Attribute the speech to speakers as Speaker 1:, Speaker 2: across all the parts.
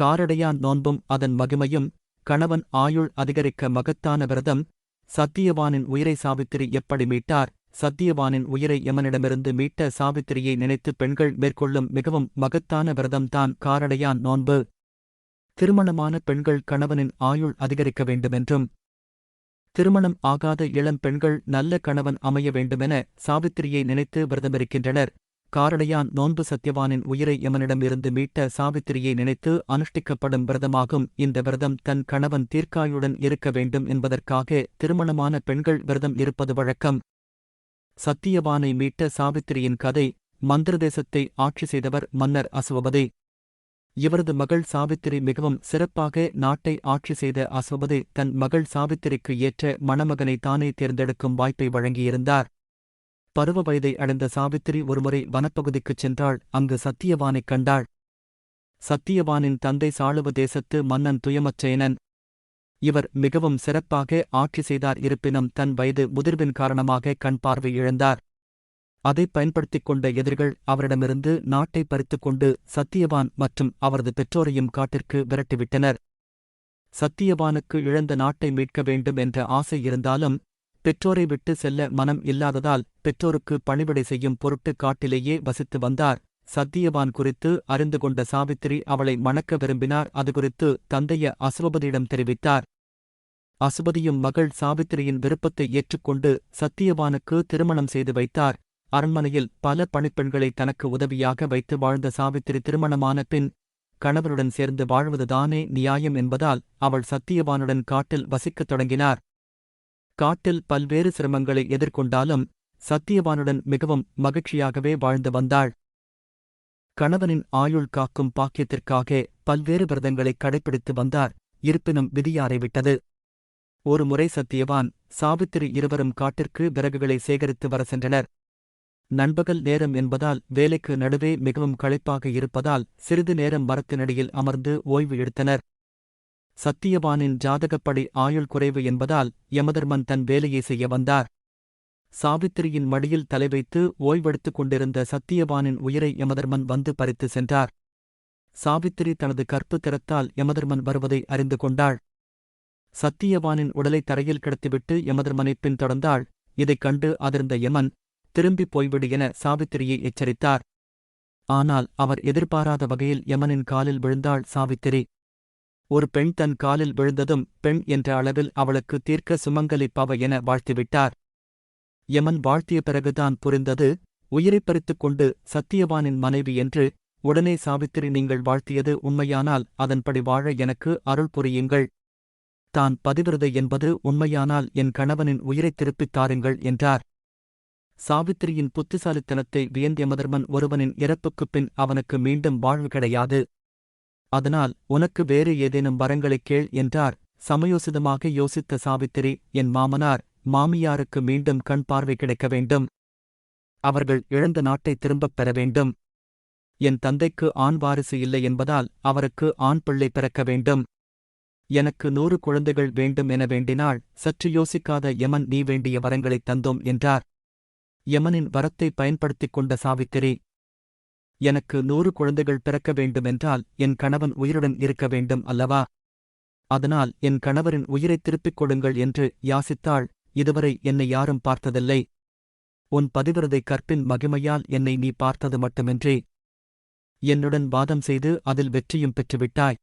Speaker 1: காரடையான் நோன்பும் அதன் மகிமையும் கணவன் ஆயுள் அதிகரிக்க மகத்தான விரதம் சத்தியவானின் உயிரை சாவித்திரி எப்படி மீட்டார்? சத்தியவானின் உயிரை எமனிடமிருந்து மீட்ட சாவித்திரியை நினைத்து பெண்கள் மேற்கொள்ளும் மிகவும் மகத்தான விரதம்தான் காரடையான் நோன்பு. திருமணமான பெண்கள் கணவனின் ஆயுள் அதிகரிக்க வேண்டுமென்றும் திருமணம் ஆகாத இளம் பெண்கள் நல்ல கணவன் அமைய வேண்டுமென சாவித்திரியை நினைத்து விரதமிருக்கின்றனர். காரடையான் நோன்பு சத்யவானின் உயிரை யமனிடமிருந்து மீட்ட சாவித்திரியை நினைத்து அனுஷ்டிக்கப்படும் விரதமாகும். இந்த விரதம் தன் கணவன் தீர்க்காயுடன் இருக்க வேண்டும் என்பதற்காக திருமணமான பெண்கள் விரதம் இருப்பது வழக்கம். சத்தியவானை மீட்ட சாவித்திரியின் கதை மந்திரதேசத்தை ஆட்சி செய்தவர் மன்னர் அசுவபதி. இவரது மகள் சாவித்திரி மிகவும் சிறப்பாக நாட்டை ஆட்சி செய்த அசுவபதி தன் மகள் சாவித்திரிக்கு ஏற்ற மணமகனை தானே தேர்ந்தெடுக்கும் வாய்ப்பை வழங்கியிருந்தார். பருவ வயதை அடைந்த சாவித்திரி ஒருமுறை வனப்பகுதிக்குச் சென்றாள். அங்கு சத்தியவானைக் கண்டாள். சத்தியவானின் தந்தை சாளுவ தேசத்து மன்னன் துயமச்சேனன். இவர் மிகவும் சிறப்பாக ஆட்சி செய்தார். இருப்பினும் தன் வயது முதிர்வின் காரணமாக கண் பார்வை இழந்தார். அதைப் பயன்படுத்திக் கொண்ட எதிரிகள் அவரிடமிருந்து நாட்டை பறித்துக் கொண்டு சத்தியவான் மற்றும் அவரது பெற்றோரையும் காட்டிற்கு விரட்டிவிட்டனர். சத்தியவானுக்கு இழந்த நாட்டை மீட்க வேண்டும் என்ற ஆசை இருந்தாலும் பெற்றோரை விட்டு செல்ல மனம் இல்லாததால் பெற்றோருக்கு பணிவிடை செய்யும் பொருட்டு காட்டிலேயே வசித்து வந்தார். சத்தியவான் குறித்து அறிந்து கொண்ட சாவித்திரி அவளை மணக்க விரும்பினார். அது குறித்து தந்தைய அசுவபதியிடம் தெரிவித்தார். அசுபதியும் மகள் சாவித்திரியின் விருப்பத்தை ஏற்றுக்கொண்டு சத்தியவானுக்கு திருமணம் செய்து வைத்தார். அரண்மனையில் பல பணிப்பெண்களை தனக்கு உதவியாக வைத்து வாழ்ந்த சாவித்திரி திருமணமான பின் கணவருடன் சேர்ந்து வாழ்வதுதானே நியாயம் என்பதால் அவள் சத்தியவானுடன் காட்டில் வசிக்கத் தொடங்கினார். காட்டில் பல்வேறு சிரமங்களை எதிர்கொண்டாலும் சத்தியவானுடன் மிகவும் மகிழ்ச்சியாகவே வாழ்ந்து வந்தாள். கணவனின் ஆயுள் காக்கும் பாக்கியத்திற்காக பல்வேறு விரதங்களை கடைப்பிடித்து வந்தார். இருப்பினும் விதியாரை விட்டது. ஒருமுறை சத்தியவான் சாவித்திரி இருவரும் காட்டிற்கு விறகுகளை சேகரித்து வர சென்றனர். நண்பகல் நேரம் என்பதால் வேலைக்கு நடுவே மிகவும் களைப்பாக இருப்பதால் சிறிது நேரம் மரத்தினடியில் அமர்ந்து ஓய்வு எடுத்தனர். சத்தியவானின் ஜாதகப்படி ஆயுள் குறைவு என்பதால் யமதர்மன் தன் வேலையை செய்ய வந்தார். சாவித்திரியின் மடியில் தலை வைத்து ஓய்வெடுத்துக் கொண்டிருந்த சத்தியவானின் உயிரை யமதர்மன் வந்து பறித்து சென்றார். சாவித்திரி தனது கற்பு திறத்தால் யமதர்மன் வருவதை அறிந்து கொண்டாள். சத்தியவானின் உடலை தரையில் கிடத்திவிட்டு யமதர்மனை பின்தொடர்ந்தாள். இதைக் கண்டு அதிர்ந்த யமன் திரும்பிப் போய்விடு என சாவித்திரியை எச்சரித்தார். ஆனால் அவர் எதிர்பாராத வகையில் யமனின் காலில் விழுந்தாள் சாவித்திரி. ஒரு பெண் தன் காலில் விழுந்ததும் பெண் என்ற அளவில் அவளுக்கு தீர்க்க சுமங்கலிப்பவ என வாழ்த்திவிட்டார். யமன் வாழ்த்திய பிறகுதான் புரிந்தது உயிரைப் பறித்துக் கொண்டு சத்தியவானின் மனைவி என்று உடனே சாவித்திரி நீங்கள் வாழ்த்தியது உண்மையானால் அதன்படி வாழ எனக்கு அருள் புரியுங்கள். தான் பதிவிரதை என்பது உண்மையானால் என் கணவனின் உயிரைத் திருப்பித் தாருங்கள் என்றார். சாவித்திரியின் புத்திசாலித்தனத்தை வியந்தியமதர்மன் ஒருவனின் இறப்புக்குப் பின் அவனுக்கு மீண்டும் வாழ்வு கிடையாது. அதனால் உனக்கு வேறு ஏதேனும் வரங்களைக் கேள் என்றார். சமயோசிதமாக யோசித்த சாவித்திரி என் மாமனார் மாமியாருக்கு மீண்டும் கண் பார்வை கிடைக்க வேண்டும். அவர்கள் இழந்த நாட்டை திரும்பப் பெற வேண்டும். என் தந்தைக்கு ஆண் வாரிசு இல்லை என்பதால் அவருக்கு ஆண் பிள்ளை பிறக்க வேண்டும். எனக்கு நூறு குழந்தைகள் வேண்டும் என வேண்டினால் சற்று யோசிக்காத யமன் நீ வேண்டிய வரங்களைத் தந்தோம் என்றார். யமனின் வரத்தை பயன்படுத்திக் கொண்ட சாவித்திரி எனக்கு நூறு குழந்தைகள் பிறக்க வேண்டுமென்றால் என் கணவன் உயிருடன் இருக்க வேண்டும் அல்லவா? அதனால் என் கணவரின் உயிரைத் திருப்பிக் கொடுங்கள் என்று யாசித்தாள். இதுவரை என்னை யாரும் பார்த்ததில்லை. உன் பதிவிரதை கற்பின் மகிமையால் என்னை நீ பார்த்தது மட்டுமின்றி என்னுடன் வாதம் செய்து அதில் வெற்றியும் பெற்றுவிட்டாய்.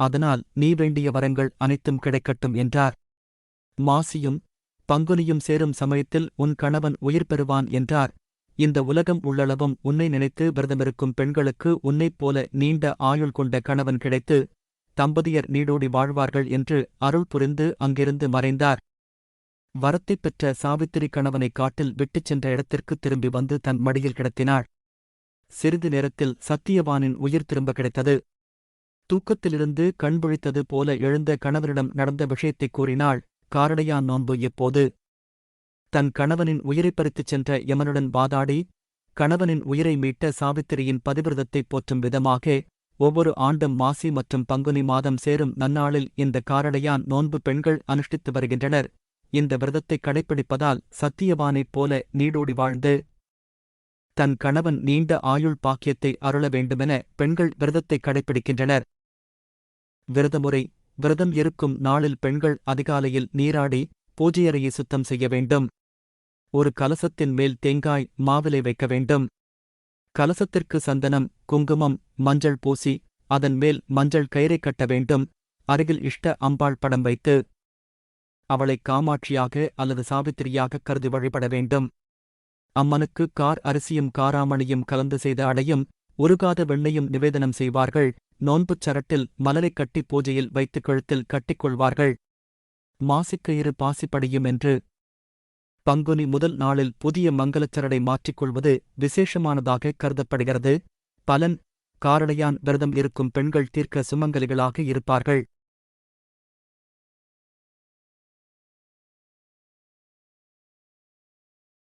Speaker 1: அதனால் நீ வேண்டிய வரங்கள் அனைத்தும் கிடைக்கட்டும் என்றார். மாசியும் பங்குனியும் சேரும் சமயத்தில் உன் கணவன் உயிர் பெறுவான் என்றார். இந்த உலகம் உள்ளளவும் உன்னை நினைத்து விரதமிருக்கும் பெண்களுக்கு உன்னைப் போல நீண்ட ஆயுள் கொண்ட கணவன் கிடைத்து தம்பதியர் நீடோடி வாழ்வார்கள் என்று அருள் புரிந்து அங்கிருந்து மறைந்தார். வரத்தைப் பெற்ற சாவித்திரி கணவனை காட்டில் விட்டுச் சென்ற இடத்திற்கு திரும்பி வந்து தன் மடியில் கிடத்தினாள். சிறிது நேரத்தில் சத்தியவானின் உயிர் திரும்ப கிடைத்தது. தூக்கத்திலிருந்து கண்விழித்தது போல எழுந்த கணவரிடம் நடந்த விஷயத்தைக் கூறினாள் காரடையான் நோன்பு எப்போது? தன் கணவனின் உயிரைப் பறித்துச் சென்ற யமனுடன் வாதாடி கணவனின் உயிரை மீட்ட சாவித்திரியின் பதிவிரதத்தைப் போற்றும் விதமாக ஒவ்வொரு ஆண்டும் மாசி மற்றும் பங்குனி மாதம் சேரும் நன்னாளில் இந்த காரடையான் நோன்பு பெண்கள் அனுஷ்டித்து வருகின்றனர். இந்த விரதத்தை கடைப்பிடிப்பதால் சத்தியவானைப் போல நீடோடி வாழ்ந்து தன் கணவன் நீண்ட ஆயுள் பாக்கியத்தை அருள வேண்டுமென பெண்கள் விரதத்தை கடைப்பிடிக்கின்றனர். விரதமுறை விரதம் இருக்கும் நாளில் பெண்கள் அதிகாலையில் நீராடி பூஜையறையை சுத்தம் செய்ய வேண்டும். ஒரு கலசத்தின் மேல் தேங்காய் மாவிலை வைக்க வேண்டும். கலசத்திற்கு சந்தனம் குங்குமம் மஞ்சள் பூசி அதன் மேல் மஞ்சள் கயிறை கட்ட வேண்டும். அருகில் இஷ்ட அம்பாள் படம் வைத்து அவளை காமாட்சியாக அல்லது சாவித்திரியாக கருதி வழிபட வேண்டும். அம்மனுக்கு கார் அரிசியும் காராமணியும் கலந்து செய்த அடையும் உருகாத வெண்ணையும் நிவேதனம் செய்வார்கள். நோன்புச் சரட்டில் மலரைக் கட்டி பூஜையில் வைத்து கழுத்தில் கட்டிக்கொள்வார்கள் மாசிக்கயிறு பாசிப்படையும் என்று பங்குனி முதல் நாளில் புதிய மங்கலச்சரடை மாற்றிக்கொள்வது விசேஷமானதாக கருதப்படுகிறது. பலன் காரடையான் விரதம் இருக்கும் பெண்கள் தீர்க்க சுமங்கலிகளாக இருப்பார்கள்.